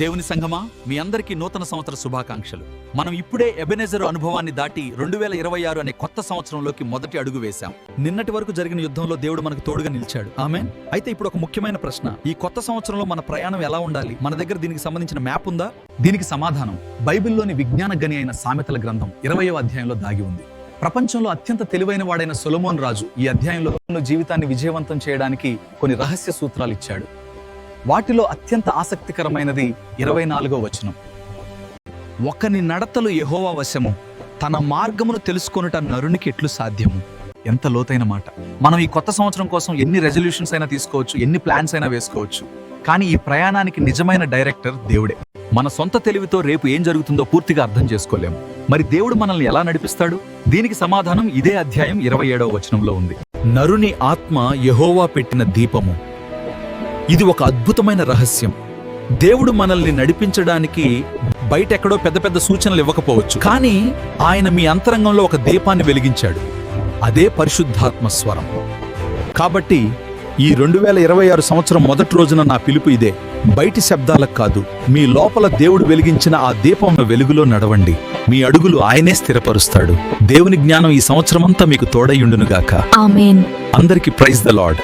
దేవుని సంఘమా? మీ అందరికీ నూతన సంవత్సర శుభాకాంక్షలు. మనం ఇప్పుడే ఎబెనెజర్ అనుభవాన్ని దాటి రెండు వేల ఇరవై ఆరు అనే కొత్త సంవత్సరంలోకి మొదటి అడుగు వేశాం. నిన్నటి వరకు జరిగిన యుద్ధంలో దేవుడు మనకు తోడుగా నిలిచాడు. ఆమె అయితే ఇప్పుడు ఒక ముఖ్యమైన ప్రశ్న. ఈ కొత్త సంవత్సరంలో మన ప్రయాణం ఎలా ఉండాలి? మన దగ్గర దీనికి సంబంధించిన మ్యాప్ ఉందా? దీనికి సమాధానం. బైబిల్లోని విజ్ఞాన గని అయిన సామెతల గ్రంథం ఇరవయో అధ్యాయంలో దాగి ఉంది. ప్రపంచంలో అత్యంత తెలివైన వాడైన సొలమోన్ రాజు ఈ అధ్యాయంలో జీవితాన్ని విజయవంతం చేయడానికి కొన్ని రహస్య సూత్రాలు ఇచ్చాడు. వాటిలో అత్యంత ఆసక్తికరమైనది ఇరవై నాలుగో వచనం. ఒకని నడతలు ఎహోవా వశము తన మార్గమును తెలుసుకొనుట నరునికి ఎట్లు సాధ్యము? ఎంత లోతైన మాట. మనం ఈ కొత్త సంవత్సరం కోసం ఎన్ని రెజల్యూషన్స్ అయినా తీసుకోవచ్చు ఎన్ని ప్లాన్స్ అయినా వేసుకోవచ్చు. కానీ ఈ ప్రయాణానికి నిజమైన డైరెక్టర్ దేవుడే. మన సొంత తెలివితో రేపు ఏం జరుగుతుందో పూర్తిగా అర్థం చేసుకోలేము. మరి దేవుడు మనల్ని ఎలా నడిపిస్తాడు? దీనికి సమాధానం ఇదే అధ్యాయం ఇరవై ఏడవ వచనంలో ఉంది. నరుని ఆత్మ యహోవా పెట్టిన దీపము. ఇది ఒక అద్భుతమైన రహస్యం. దేవుడు మనల్ని నడిపించడానికి బయట ఎక్కడో పెద్ద పెద్ద సూచనలు ఇవ్వకపోవచ్చు. కానీ ఆయన మీ అంతరంగంలో ఒక దీపాన్ని వెలిగించాడు. అదే పరిశుద్ధాత్మ స్వరం. కాబట్టి ఈ రెండు వేల ఇరవై ఆరు సంవత్సరం మొదటి రోజున నా పిలుపు ఇదే. బయటి శబ్దాలకు కాదు మీ లోపల దేవుడు వెలిగించిన ఆ దీపం వెలుగులో నడవండి. మీ అడుగులు ఆయనే స్థిరపరుస్తాడు. దేవుని జ్ఞానం ఈ సంవత్సరమంతా మీకు తోడయ్యుండునుగాక అందరికి ప్రైజ్ ద లార్డ్.